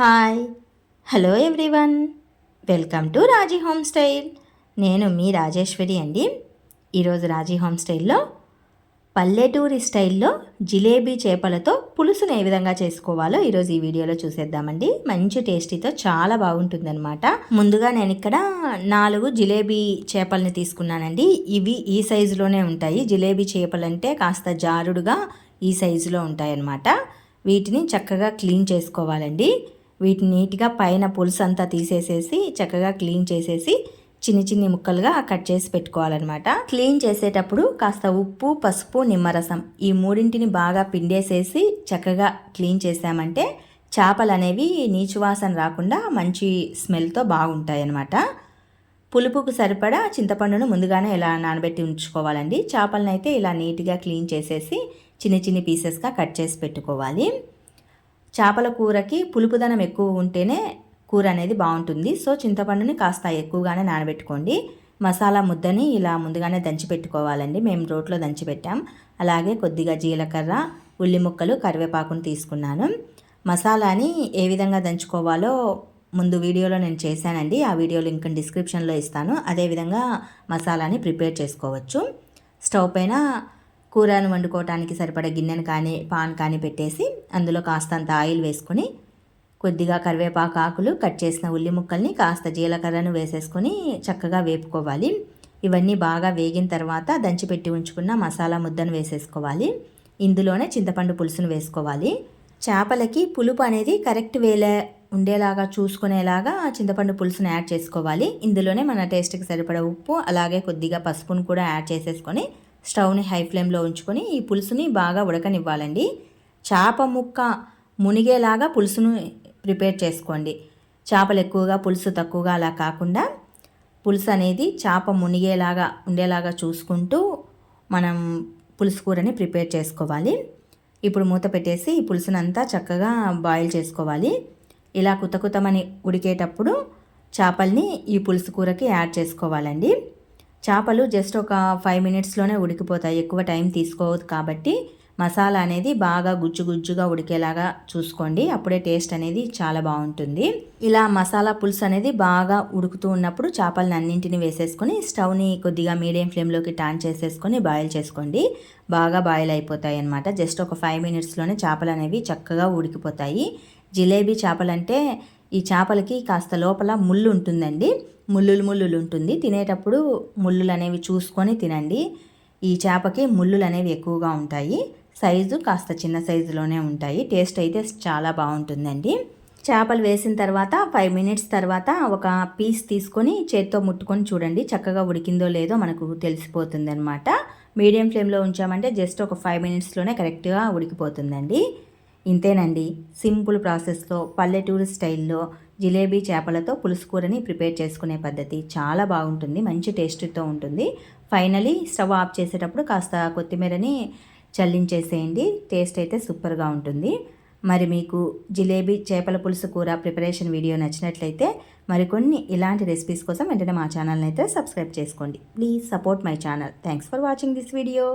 Hi. Hello everyone. Welcome to Raji home style. నేను మీ రాజేశ్వరి అండి. ఈరోజు రాజీ హోమ్ స్టైల్లో పల్లెటూరి స్టైల్లో జిలేబీ చేపలతో పులుసును ఏ విధంగా చేసుకోవాలో ఈరోజు ఈ వీడియోలో చూసేద్దామండి. మంచి టేస్టీతో చాలా బాగుంటుందన్నమాట. ముందుగా నేను ఇక్కడ నాలుగు జిలేబీ చేపల్ని తీసుకున్నానండి. ఇవి ఈ సైజులోనే ఉంటాయి. జిలేబీ చేపలంటే కాస్త జారుడుగా ఈ సైజులో ఉంటాయన్నమాట. వీటిని చక్కగా క్లీన్ చేసుకోవాలండి. వీటిని నీట్గా పైన పులుసు అంతా తీసేసేసి చక్కగా క్లీన్ చేసేసి చిన్ని చిన్ని ముక్కలుగా కట్ చేసి పెట్టుకోవాలన్నమాట. క్లీన్ చేసేటప్పుడు కాస్త ఉప్పు పసుపు నిమ్మరసం ఈ మూడింటిని బాగా పిండేసేసి చక్కగా క్లీన్ చేసామంటే చేపలు అనేవి నీచువాసన రాకుండా మంచి స్మెల్తో బాగుంటాయి అన్నమాట పులుపుకు సరిపడా చింతపండును ముందుగానే ఇలా నానబెట్టి ఉంచుకోవాలండి. చేపలను అయితే ఇలా నీట్గా క్లీన్ చేసేసి చిన్న చిన్ని పీసెస్గా కట్ చేసి పెట్టుకోవాలి. చేపల కూరకి పులుపుదనం ఎక్కువ ఉంటేనే కూర అనేది బాగుంటుంది. సో చింతపండుని కాస్త ఎక్కువగానే నానబెట్టుకోండి. మసాలా ముద్దని ఇలా ముందుగానే దంచి పెట్టుకోవాలండి. మేము రోట్లో దంచి పెట్టాం. అలాగే కొద్దిగా జీలకర్ర ఉల్లి ముక్కలు కరివేపాకును తీసుకున్నాను. మసాలాని ఏ విధంగా దంచుకోవాలో ముందు వీడియోలో నేను చేశానండి. ఆ వీడియో లింక్ డిస్క్రిప్షన్లో ఇస్తాను. అదేవిధంగా మసాలాని ప్రిపేర్ చేసుకోవచ్చు. స్టవ్ పైన కూరను వండుకోవటానికి సరిపడ గిన్నెను కానీ పాన్ కానీ పెట్టేసి అందులో కాస్తంత ఆయిల్ వేసుకొని కొద్దిగా కరివేపాకు ఆకులు కట్ చేసిన ఉల్లి ముక్కల్ని కాస్త జీలకర్రను వేసేసుకొని చక్కగా వేపుకోవాలి. ఇవన్నీ బాగా వేగిన తర్వాత దంచిపెట్టి ఉంచుకున్న మసాలా ముద్దను వేసేసుకోవాలి. ఇందులోనే చింతపండు పులుసును వేసుకోవాలి. చేపలకి పులుపు అనేది కరెక్ట్ వేలే ఉండేలాగా చూసుకునేలాగా చింతపండు పులుసును యాడ్ చేసుకోవాలి. ఇందులోనే మన టేస్ట్కి సరిపడ ఉప్పు అలాగే కొద్దిగా పసుపును కూడా యాడ్ చేసేసుకొని స్టవ్ని హై ఫ్లేమ్లో ఉంచుకొని ఈ పులుసుని బాగా ఉడకనివ్వాలండి. చేప ముక్క మునిగేలాగా పులుసును ప్రిపేర్ చేసుకోండి. చేపలు ఎక్కువగా పులుసు తక్కువగా అలా కాకుండా పులుసు అనేది చేప మునిగేలాగా ఉండేలాగా చూసుకుంటూ మనం పులుసు కూరని ప్రిపేర్ చేసుకోవాలి. ఇప్పుడు మూత పెట్టేసి ఈ పులుసునంతా చక్కగా బాయిల్ చేసుకోవాలి. ఇలా కుతకుతమని ఉడికేటప్పుడు చేపల్ని ఈ పులుసు కూరకి యాడ్ చేసుకోవాలండి. చేపలు జస్ట్ ఒక ఫైవ్ మినిట్స్లోనే ఉడికిపోతాయి. ఎక్కువ టైం తీసుకోవద్దు కాబట్టి మసాలా అనేది బాగా గుజ్జు గుజ్జుగా ఉడికేలాగా చూసుకోండి. అప్పుడే టేస్ట్ అనేది చాలా బాగుంటుంది. ఇలా మసాలా పులుసు అనేది బాగా ఉడుకుతూ ఉన్నప్పుడు చేపలను అన్నింటిని వేసేసుకొని స్టవ్ని కొద్దిగా మీడియం ఫ్లేమ్లోకి టాన్ చేసేసుకొని బాయిల్ చేసుకోండి. బాగా బాయిల్ అయిపోతాయి అనమాట జస్ట్ ఒక ఫైవ్ మినిట్స్లోనే చేపలు అనేవి చక్కగా ఉడికిపోతాయి. జిలేబీ చేపలంటే ఈ చేపలకి కాస్త లోపల ముళ్ళు ఉంటుందండి. ముళ్ళులు ముళ్ళులు ఉంటుంది. తినేటప్పుడు ముళ్ళులు అనేవి చూసుకొని తినండి. ఈ చేపకి ముళ్ళులు అనేవి ఎక్కువగా ఉంటాయి. సైజు కాస్త చిన్న సైజులోనే ఉంటాయి. టేస్ట్ అయితే చాలా బాగుంటుందండి. చేపలు వేసిన తర్వాత ఫైవ్ మినిట్స్ తర్వాత ఒక పీస్ తీసుకొని చేత్తో ముట్టుకొని చూడండి. చక్కగా ఉడికిందో లేదో మనకు తెలిసిపోతుంది అనమాట మీడియం ఫ్లేమ్లో ఉంచామంటే జస్ట్ ఒక ఫైవ్ మినిట్స్లోనే కరెక్ట్గా ఉడికిపోతుందండి. ఇంతేనండి. సింపుల్ ప్రాసెస్లో పల్లెటూరు స్టైల్లో జిలేబీ చేపలతో పులుసు కూరని ప్రిపేర్ చేసుకునే పద్ధతి చాలా బాగుంటుంది. మంచి టేస్ట్తో ఉంటుంది. ఫైనలీ స్టవ్ ఆఫ్ చేసేటప్పుడు కాస్త కొత్తిమీరని చల్లించేసేయండి. టేస్ట్ అయితే సూపర్గా ఉంటుంది. మరి మీకు జిలేబీ చేపల పులుసు కూర ప్రిపరేషన్ వీడియో నచ్చినట్లయితే మరికొన్ని ఇలాంటి రెసిపీస్ కోసం వెంటనే మా ఛానల్ని అయితే సబ్స్క్రైబ్ చేసుకోండి. Please support my channel. Thanks for watching this video.